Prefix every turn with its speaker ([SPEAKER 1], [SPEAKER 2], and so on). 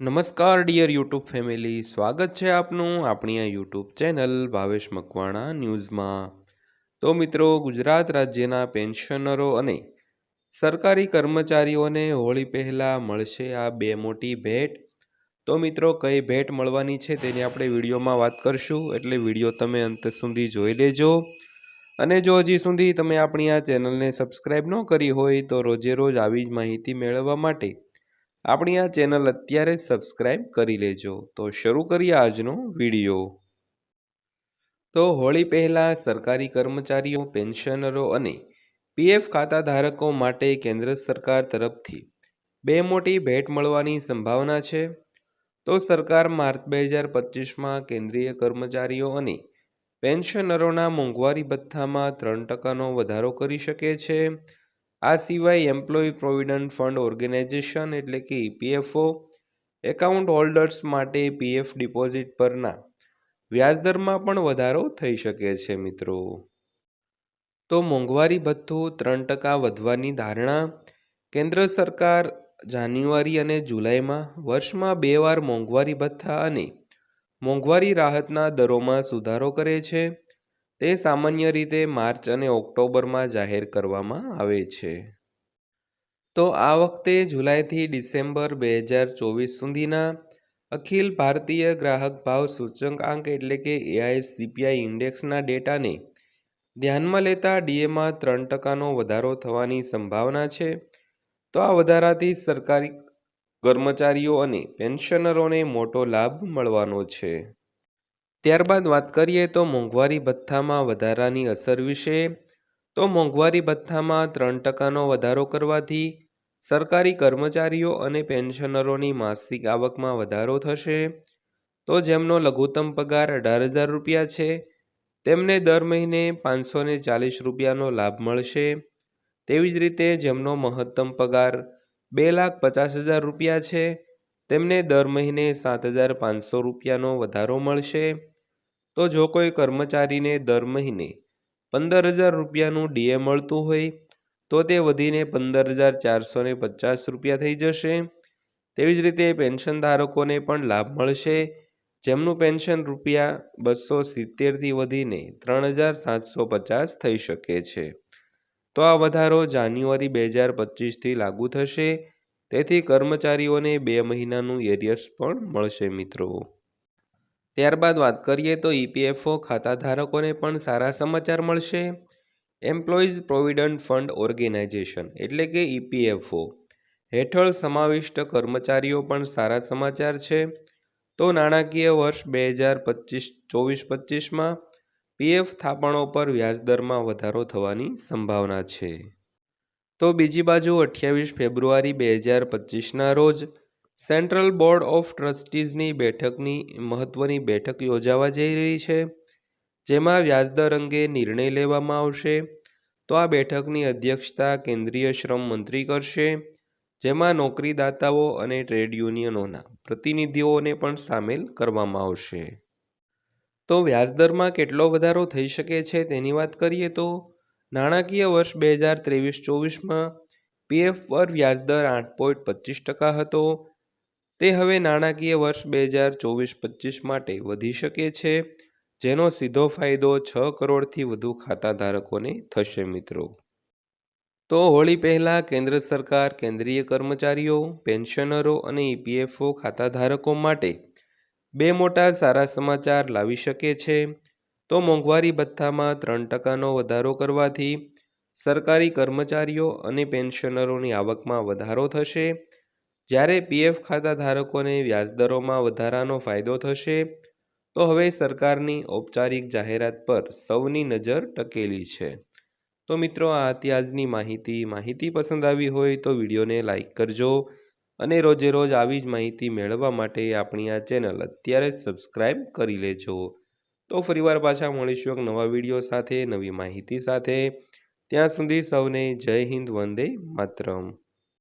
[SPEAKER 1] નમસ્કાર dear YouTube family સ્વાગત છે આપનું આપણી આ યુટ્યુબ ચેનલ ભાવેશ મકવાણા ન્યૂઝમાં. તો મિત્રો, ગુજરાત રાજ્યના પેન્શનરો અને સરકારી કર્મચારીઓને હોળી પહેલાં મળશે આ બે મોટી ભેટ. તો મિત્રો, કઈ ભેટ મળવાની છે તેની આપણે વિડીયોમાં વાત કરશું. એટલે વીડિયો તમે અંત સુધી જોઈ લેજો. અને જો હજી સુધી તમે આપણી આ ચેનલને સબસ્ક્રાઈબ ન કરી હોય તો રોજે રોજ આવી જ માહિતી મેળવવા માટે આપણી આ ચેનલ અત્યારે સબસ્ક્રાઈબ કરી લેજો. તો શરૂ કરીએ આજનો વીડિયો. તો હોળી પહેલાં સરકારી કર્મચારીઓ, પેન્શનરો અને પીએફ ખાતા ધારકો માટે કેન્દ્ર સરકાર તરફથી બે મોટી ભેટ મળવાની સંભાવના છે. તો સરકાર માર્ચ બે હજાર પચીસમાં કેન્દ્રીય કર્મચારીઓ અને પેન્શનરોના મોંઘવારી ભથ્થામાં ત્રણ ટકાનો વધારો કરી શકે છે. આ સિવાય એમ્પ્લોયી પ્રોવિડન્ટ ફંડ ઓર્ગેનાઇઝેશન એટલે કે ઈપીએફઓ એકાઉન્ટ હોલ્ડર્સ માટે પીએફ ડિપોઝિટ પરના વ્યાજદરમાં પણ વધારો થઈ શકે છે મિત્રો. તો મોંઘવારી ભથ્થું ત્રણ ટકા વધવાની ધારણા, કેન્દ્ર સરકાર જાન્યુઆરી અને જુલાઈમાં વર્ષમાં બે વાર મોંઘવારી ભથ્થા અને મોંઘવારી રાહતના દરોમાં સુધારો કરે છે. તે સામાન્ય રીતે માર્ચ અને ઓક્ટોબરમાં જાહેર કરવામાં આવે છે. તો આ વખતે જુલાઈથી ડિસેમ્બર બે હજાર ચોવીસ સુધીના અખિલ ભારતીય ગ્રાહક ભાવ સૂચકાંક એટલે કે એઆઈસીપીઆઈ ઇન્ડેક્સના ડેટાને ધ્યાનમાં લેતા ડીએમાં ત્રણ ટકાનો વધારો થવાની સંભાવના છે. તો આ વધારાથી સરકારી કર્મચારીઓ અને પેન્શનરોને મોટો લાભ મળવાનો છે. ત્યારબાદ વાત કરીએ તો મોંઘવારી ભથ્થામાં વધારાની અસર વિશે. તો મોંઘવારી ભથ્થામાં ત્રણ ટકાનો વધારો કરવાથી સરકારી કર્મચારીઓ અને પેન્શનરોની માસિક આવકમાં વધારો થશે. તો જેમનો લઘુત્તમ પગાર અઢાર હજાર રૂપિયા છે, તેમને દર મહિને પાંચસો ચાલીસ રૂપિયાનો લાભ મળશે. તેવી જ રીતે જેમનો મહત્તમ પગાર બે લાખ પચાસ હજાર રૂપિયા છે, તેમને દર મહિને સાત હજાર પાંચસો રૂપિયાનો વધારો મળશે. તો જો કોઈ કર્મચારીને દર મહિને પંદર હજાર રૂપિયાનું ડીએ મળતું હોય, તો તે વધીને પંદર હજાર ચારસો પચાસ રૂપિયા થઈ જશે. તેવી જ રીતે પેન્શન ધારકોને પણ લાભ મળશે. જેમનું પેન્શન રૂપિયા બસો સિત્તેરથી વધીને ત્રણ હજાર સાતસો પચાસ થઈ શકે છે. તો આ વધારો જાન્યુઆરી બે હજાર પચીસથી લાગુ થશે. તેથી કર્મચારીઓને બે મહિનાનું એરિયર્સ પણ મળશે મિત્રો. ત્યારબાદ વાત કરીએ તો ઈપીએફઓ ખાતા ધારકોને પણ સારા સમાચાર મળશે. એમ્પ્લોઈઝ પ્રોવિડન્ટ ફંડ ઓર્ગેનાઇઝેશન એટલે કે ઈપીએફઓ હેઠળ સમાવિષ્ટ કર્મચારીઓ પણ સારા સમાચાર છે. તો નાણાકીય વર્ષ બે હજાર પચીસ, ચોવીસ, પચીસમાં પીએફ થાપણો પર વ્યાજદરમાં વધારો થવાની સંભાવના છે. તો બીજી બાજુ અઠ્યાવીસ ફેબ્રુઆરી બે હજાર પચીસના રોજ સેન્ટ્રલ બોર્ડ ઓફ ટ્રસ્ટીઝની બેઠકની મહત્ત્વની બેઠક યોજાવા જઈ રહી છે, જેમાં વ્યાજદર અંગે નિર્ણય લેવામાં આવશે. તો આ બેઠકની અધ્યક્ષતા કેન્દ્રીય શ્રમ મંત્રી કરશે, જેમાં નોકરીદાતાઓ અને ટ્રેડ યુનિયનોના પ્રતિનિધિઓને પણ સામેલ કરવામાં આવશે. તો વ્યાજદરમાં કેટલો વધારો થઈ શકે છે તેની વાત કરીએ તો, નાણાકીય વર્ષ બે હજાર ત્રેવીસ ચોવીસમાં પીએફ પર વ્યાજદર આઠ પોઈન્ટ પચીસ ટકા હતો તે હવે નાણાકીય વર્ષ બે હજાર ચોવીસ પચીસ માટે વધી શકે છે, જેનો સીધો ફાયદો છ કરોડથી વધુ ખાતા ધારકોને થશે, મિત્રો. તો હોળી પહેલાં કેન્દ્ર સરકાર, કેન્દ્રીય કર્મચારીઓ, પેન્શનરો અને ઈપીએફઓ ખાતા ધારકો માટે બે મોટા સારા સમાચાર લાવી શકે છે. તો મોંઘવારી ભથ્થામાં ત્રણ ટકાનો વધારો કરવાથી સરકારી કર્મચારીઓ અને પેન્શનરોની આવકમાં વધારો થશે. જ્યારે પીએફ ખાતા ધારકોને વ્યાજદરોમાં વધારાનો ફાયદો થશે, તો હવે સરકારની ઔપચારિક જાહેરાત પર સૌની નજર ટકેલી છે. તો મિત્રો, આ હતી આજની માહિતી. માહિતી પસંદ આવી હોય તો વિડીયોને લાઇક કરજો અને રોજે રોજ આવી જ માહિતી મેળવવા માટે આપણી આ ચેનલ અત્યારે જ સબસ્ક્રાઈબ કરી લેજો. તો ફરીવાર પાછા મળીશું એક નવા વીડિયો સાથે, નવી માહિતી સાથે. ત્યાં સુધી સૌને જય હિન્દ, વંદે માતરમ.